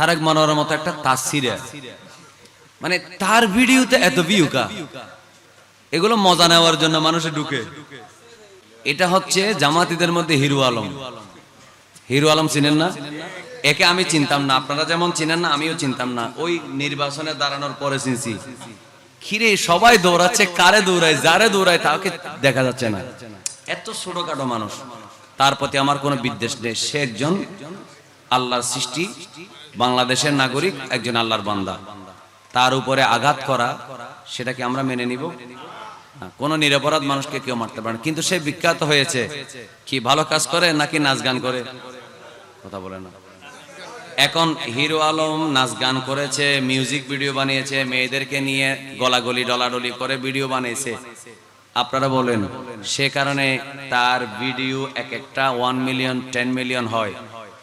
তারেক মনোয়ারের মতো একটা তাসিরা মানে তার ভিডিওতে এত ভিউকা এগুলো মজা নেওয়ার জন্য মানুষে ঢুকে। এটা হচ্ছে জামাতিদের মধ্যে হিরু আলম। হিরু আলম চিনেন না? একে আমি চিনতাম না। আপনারা যেমন চিনেন না, আমিও চিনতাম না। ওই নির্বাচনে দাঁড়ানোর পরে চিনছি। খিরে সবাই দৌড়াচ্ছে, কারে দৌড়ায়, যারে দৌড়ায়, তাকে দেখা যাচ্ছে না। এত ছোটখাটো মানুষ। তার প্রতি আমার কোনো বিদ্বেষ নেই। সে একজন আল্লাহর সৃষ্টি। বাংলাদেশের নাগরিক একজন আল্লাহর বান্দা। তার উপরে আঘাত করা, সেটা কি আমরা মেনে নিব? কোনো নিরপরাধ মানুষকে কেউ মারতে পারে কিন্তু সে বিখ্যাত হয়েছে। কি ভালো কাজ করে নাকি নাচ গান করে? কথা বলে না। এখন হিরো আলম নাচ গান করেছে, মিউজিক ভিডিও বানিয়েছে, মেয়েদেরকে নিয়ে গলাগলি ডলাডলি করে ভিডিও বানিয়েছে। আপনারা বলেন, সে কারণে তার ভিডিও এক একটা ওয়ান মিলিয়ন টেন মিলিয়ন হয়।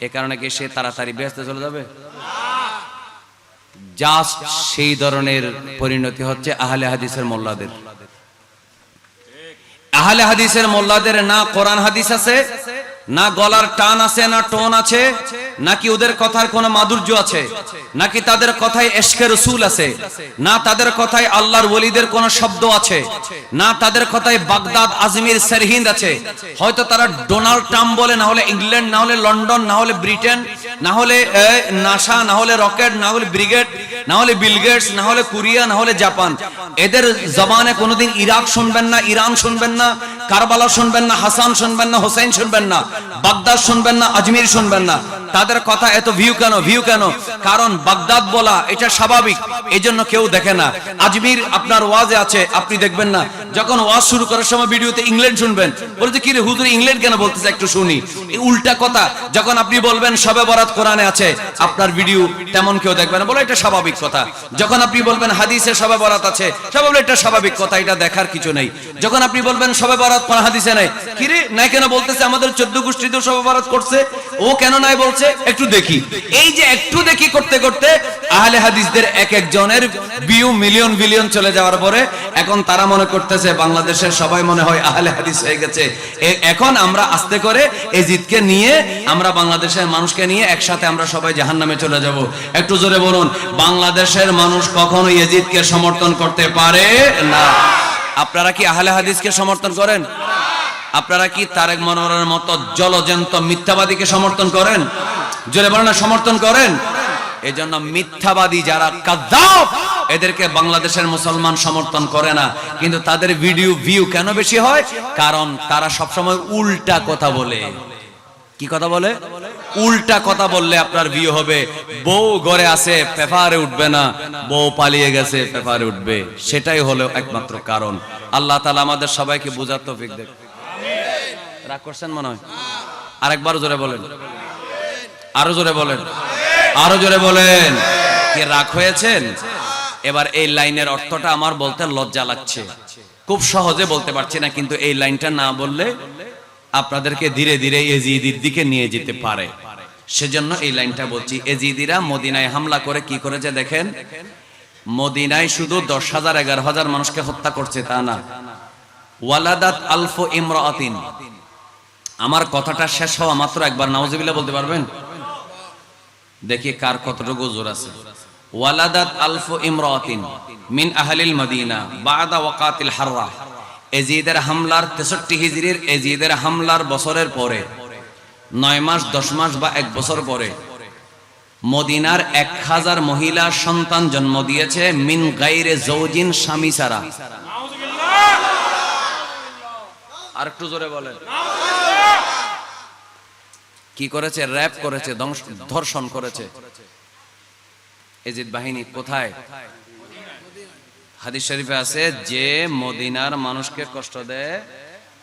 এ কারণে কি সে তাড়াতাড়ি ব্যস্ত চলে যাবে? জাস্ট সেই ধরনের পরিণতি হচ্ছে আহলে হাদিসের মোল্লাদের। আহলে হাদিসের মোল্লাদের না কোরআন হাদিস আছে, না গলার টান আছে, না টোন আছে, নাকি ওদের কথার কোনো মাধুর্য আছে, নাকি তাদের কথায় এশকে রসুল আছে, না তাদের কথায় আল্লাহর ওলিদের কোনো শব্দ আছে, না তাদের কথায় বাগদাদ আজমির সেরহিন্দ আছে। হয়তো তারা ডোনাল্ড ট্রাম্প বলে, না হলে ইংল্যান্ড, না হলে লন্ডন, না হলে ব্রিটেন না হলে নাসা, না হলে রকেট, না হলে ব্রিগেড, না হলে বিলগেটস না হলে কোরিয়া, না হলে জাপান। এদের জবানে কোনোদিন ইরাক শুনবেন না, ইরান শুনবেন না, কারবালা শুনবেন না, হাসান শুনবেন না হোসেন শুনবেন না, বাগদাদ শুনবেন না, আজমির শুনবেন না। তাদের কথা এত ভিউ কেন ভিউ কেন? কারণ বাগদাদ বলা এটা স্বাভাবিক এই জন্য কেউ দেখে না। আজমির আপনার ওয়াজে আছে, আপনি দেখবেন না। যখন ওয়াজ শুরু করার সময় ভিডিওতে ইংল্যান্ড শুনবেন। বলছে কি রে হুজুর, ইংল্যান্ড কেন বলতেছে একটু শুনি? এই উল্টা কথা, যখন আপনি বলবেন, সবে বরাত কোরআনে আছে, আপনার ভিডিও তেমন কেউ দেখবে না। বলে এটা স্বাভাবিক কথা। যখন আপনি বলবেন, হাদিসে সবে বরাত আছে সবাই বলে এটা স্বাভাবিক কথা, এটা দেখার কিছু নেই। যখন আপনি বলবেন, সবে বরাত কোন হাদিসে নাই, কি রে, নাই কেন বলতেছে? আমাদের চোদ্দ গোষ্ঠীতেও সবে বরাত করছে। ও কেন নাই বলছে? একটু দেখি। এই যে একটু দেখি করতে করতে, আহলে হাদিসদের এক একজনের বিউ মিলিয়ন বিলিয়ন চলে যাওয়ার পরে, এখন তারা মনে করতেছে, বাংলাদেশের সবাই মনে হয় আহলে হাদিস হয়ে গেছে। এখন আমরা আস্তে করে এজিদকে নিয়ে, আমরা বাংলাদেশের মানুষকে নিয়ে একসাথে আমরা সবাই জাহান্নামে চলে যাব। একটু জোরে বলুন, বাংলাদেশের মানুষ কখনো এজিদকে সমর্থন করতে পারে না? আপনারা কি আহলে হাদিসকে সমর্থন করেন? আপনারা কি তারেক মনোয়ারের মতো জলজন্ত মিথ্যাবাদীকে সমর্থন করেন? জোরে বলেন সমর্থন করেন? এজন্য মিথ্যাবাদী যারা কাদ্দাব, এদেরকে বাংলাদেশের মুসলমান সমর্থন করে না। কিন্তু তাদের ভিডিও ভিউ কেন বেশি হয়? কারণ তারা সবসময় উল্টা কথা বলে। কি কথা বলে? উল্টা কথা বললে আপনার ভিউ হবে। বউ ঘরে আছে, পেপারে উঠবে না। বউ পালিয়ে গেছে, পেপারে উঠবে। সেটাই হলো একমাত্র কারণ। আল্লাহ তালা আমাদের সবাইকে বোঝার তৌফিক দেখ রাগ করছেন মনে হয়? আরেকবার জোরে বলেন। আরও জোরে বলেন। আরও জোরে বলেন। কে রাগ হয়েছেন? এবার এই লাইনের অর্থটা আমার বলতে লজ্জা লাগছে। খুব সহজে বলতে পারছি না, কিন্তু এই লাইনটা না বললে আপনাদেরকে ধীরে ধীরে এজিদির দিকে নিয়ে যেতে পারে। সেজন্য এই লাইনটা বলছি, এজিদিরা মদিনায় হামলা করে কি করেছে দেখেন? মদিনায় শুধু দশ হাজার, এগারো হাজার মানুষকে হত্যা করছে, তা না। ওয়ালাদাত আলফো ইমরাতিন। আমার কথাটা শেষ হওয়া মাত্র একবার নাউজুবিল্লাহ বলতে পারবেন? দেখি কার কতটুকু জোর আছে। ওয়ালাদাত আলফু ইমরাতিন মিন আহলিল মদিনা বাদা ওয়াকাতিল হাররা। এজিদের হামলার তেষট্টি হিজরির এজিদের হামলার বছরের পরে নয় মাস দশ মাস বা এক বছর পরে মদিনার এক হাজার মহিলা সন্তান জন্ম দিয়েছে মিন গাইরে জৌজিন স্বামী ছাড়া। আর একটু জোরে বলেন। কি করেছে? র্যাপ করেছে ধর্ষণ করেছে। এজিদ বাহিনী কোথায়? হাদিস শরীফে আছে, যে মদিনার মানুষকে কষ্ট দেয়,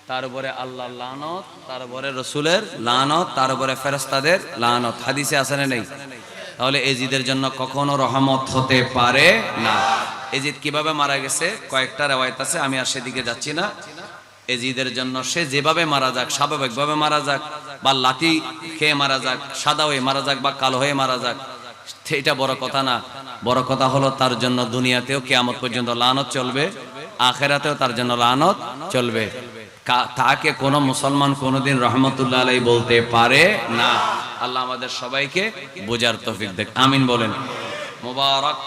তার উপরে আল্লাহ লানত, তার উপরে রসুলের লানত, তার উপরে ফেরস্তাদের লানত। হাদিসে আছে না নেই? তাহলে এজিদের জন্য কখনো রহমত হতে পারে না। এজিদ কীভাবে মারা গেছে? কয়েকটা রেওয়ায়ত আছে, আমি আর সেদিকে যাচ্ছি না। এজিদের জন্য সে যেভাবে মারা যাক, স্বাভাবিকভাবে মারা যাক। বা লাঠি খেয়ে মারা যাক, সাদা হয়ে মারা যাক বা কালো হয়ে মারা যাক এটা বড় কথা না। বড় কথা হলো তার জন্য দুনিয়াতেও কেয়ামত পর্যন্ত লানত চলবে, আখেরাতেও তার জন্য লানত চলবে। তাকে কোনো মুসলমান কোনোদিন রহমতুল্লাহ বলতে পারে না। আল্লাহ আমাদের সবাইকে বোঝার তৌফিক দেখ, আমিন বলেন। মোবারক,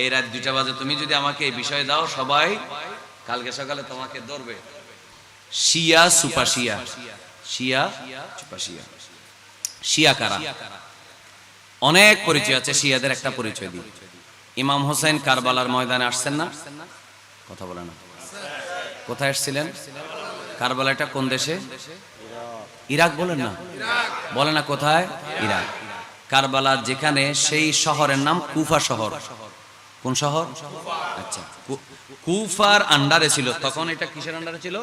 এই রাত দুটা বাজে, তুমি যদি আমাকে এই বিষয় দাও, সবাই কালকে সকালে তোমাকে ধরবে। শিয়া সুপাশিয়া শিয়া সুপাশিয়া শিয়া। কারা? অনেক পরিচয় আছে, শিয়াদের একটা পরিচয় দিই। ইমাম হোসেন কারবালার ময়দানে আসছেন না? কথা বলে না। কোথায় এসেছিলেন? কারবালা এটা কোন দেশে? ইরাক বলেন না? বলে না কোথায়? ইরাক। কারবালা যেখানে, সেই শহরের নাম কুফা শহর। কোন শহর? আচ্ছা কুফার আন্ডারে ছিল। তখন এটা কিসের আন্ডারে ছিল?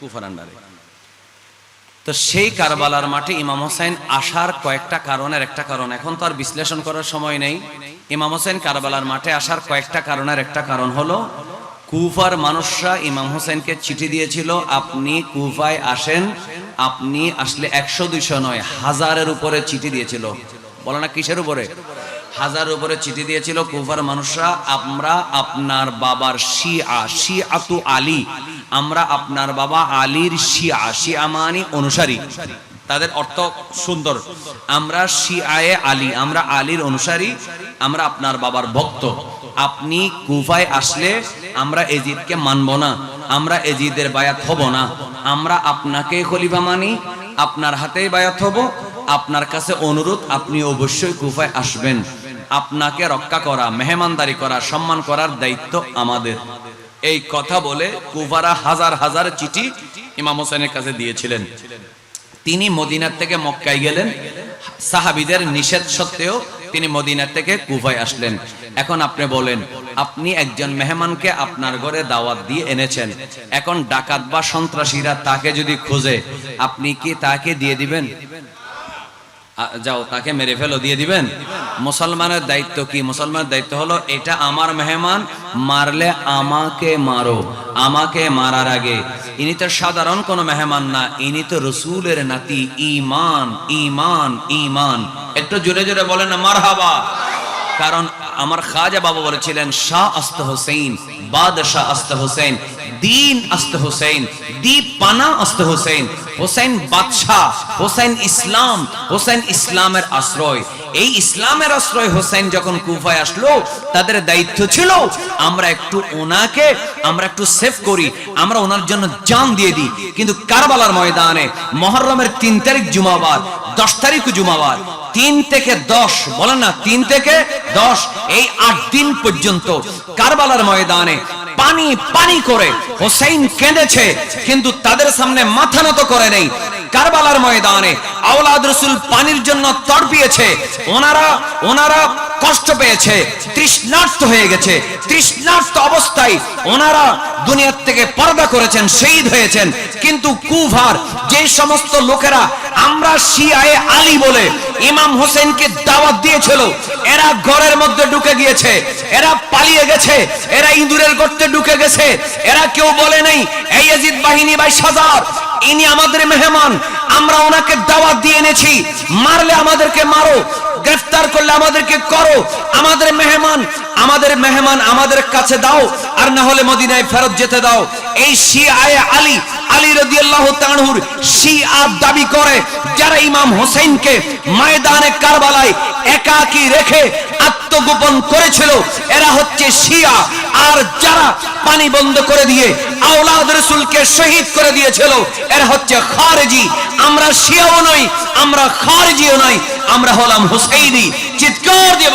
কুফার আন্ডারে তো সেই কারবালার মাঠে ইমাম হোসেন আসার কয়েকটা কারণের একটা কারণ। এখন তো আর বিশ্লেষণ করার সময় নেই। ইমাম হোসেন কারবালার মাঠে আসার কয়েকটা কারণের একটা কারণ হলো, কুফার মানুষরা ইমাম হোসেনকে চিঠি দিয়েছিল, আপনি কুফায় আসেন, আপনি আসলে একশো দুইশো নয়, হাজারের উপরে চিঠি দিয়েছিল। বলো না কিসের উপরে? হাজার উপরে চিঠি দিয়েছিল কুফার মানুষরা, আমরা আপনার বাবার শিয়া, শিয়াতু আলী আমরা আপনার বাবা আলীর শিয়া শিয়া মানি অনুসারী। তাদের অর্থ সুন্দর। আমরা শিয়ায়ে আলী, আমরা আলীর অনুসারী, আমরা আপনার বাবার ভক্ত। আপনি কুফায় আসলে আমরা এজিদকে মানব না, আমরা এজিদের বায়াত হব না। আমরা আপনাকে খলিফা মানি, আপনার হাতেই বায়াত হব। আপনার কাছে অনুরোধ, আপনি অবশ্যই কুফায় আসবেন। আপনাকে রক্ষা করা, মেহমানদারি করা, সম্মান করার দায়িত্ব আমাদের। এই কথা বলে কুফারা হাজার হাজার চিঠি ইমাম হোসেনের কাছে দিয়েছিলেন। তিনি মদিনার থেকে মক্কায় গেলেন। সাহাবিদের নিষেধ সত্ত্বেও তিনি মদিনার থেকে কুফায় আসলেন। এখন আপনি বলেন, আপনি একজন মেহমানকে আপনার ঘরে দাওয়াত দিয়ে এনেছেন। এখন ডাকাত বা সন্ত্রাসীরা তাকে যদি খোঁজে, আপনি কি তাকে দিয়ে দিবেন? যাও, তাকে মেরে ফেলো, দিয়ে দিবেন? মুসলমানের দায়িত্ব কি? মুসলমানের দায়িত্ব হলো, এটা আমার মেহমান, মারলে আমাকে মারো, আমাকে মারার আগে। ইনি তো সাধারণ কোনো মেহমান না, ইনি তো রসুলের নাতি ইমান ইমান ইমান একটু জোরে জোরে বলেন মারহাবা। কারণ আমার খাজা বাবা বলেছিলেন, শাহ আস্ত হোসেন বাদশাহ আস্ত হোসেন দিন আস্ত হোসেন দীপ পানা আস্ত হোসেন হোসেন বাদশাহ হোসেন ইসলাম হোসেন ইসলামের আশ্রয়। এই ইসলামের আশ্রয় হোসেন যখন কুফায় আসলো, তাদের দায়িত্ব ছিল, আমরা একটু ওনাকে, আমরা একটু সেভ করি, আমরা ওনার জন্য জান দিয়ে দিই। কিন্তু কারবালার ময়দানে, মহরমের তিন তারিখ জুমাবার, দশ তারিখ জুমাবার, তিন থেকে দশ, বলেন না, তিন থেকে দশ, এই আট দিন পর্যন্ত কারবালার ময়দানে পানি পানি করে হোসেন কেঁদেছে, কিন্তু তাদের সামনে মাথা নত করে নেই। কারবালার ময়দানে আওলাদ রসুল পানির জন্য তড়পিয়েছে। ওনারা ওনারা কষ্ট পেয়েছে, তৃষ্ণার্ত হয়ে গেছে, তৃষ্ণার্ত অবস্থায় ওনারা দুনিয়ার থেকে পর্দা করেছেন, শহীদ হয়েছেন। কিন্তু কুভার, যে সমস্ত লোকেরা আমরা শিয়ায়ে আলী বলে ইমাম হোসেনকে দাওয়াত দিয়েছিল, এরা ঘরের মধ্যে ঢুকে গিয়েছে, এরা পালিয়ে গেছে, এরা ইঁদুরের গর্তে ঢুকে গেছে, এরা কেউ বলে নেই, এই ইয়াজিদ বাহিনী বাই সাজার ইনি আমাদের মেহমান, আমরা ওনাকে দাওয়াত দিয়ে এনেছি, মারলে আমাদেরকে মারো গ্রেফতার করলে আমাদেরকে করো। আমাদের মেহমান আমাদের মেহমান আমাদের কাছে দাও। আর না হলে মদিনায় ফেরত যেতে দাও। এই শিয়ায় আলী আত্মগোপন করেছিল, এরা হচ্ছে শিয়া। আর যারা পানি বন্ধ করে দিয়ে আওলাদ রসুলকে শহীদ করে দিয়েছিল, এরা হচ্ছে খারেজি। আমরা শিয়াও নই, আমরা খারেজিও নই, আমরা হলাম হুসাইনি। চিৎকার দিয়ে।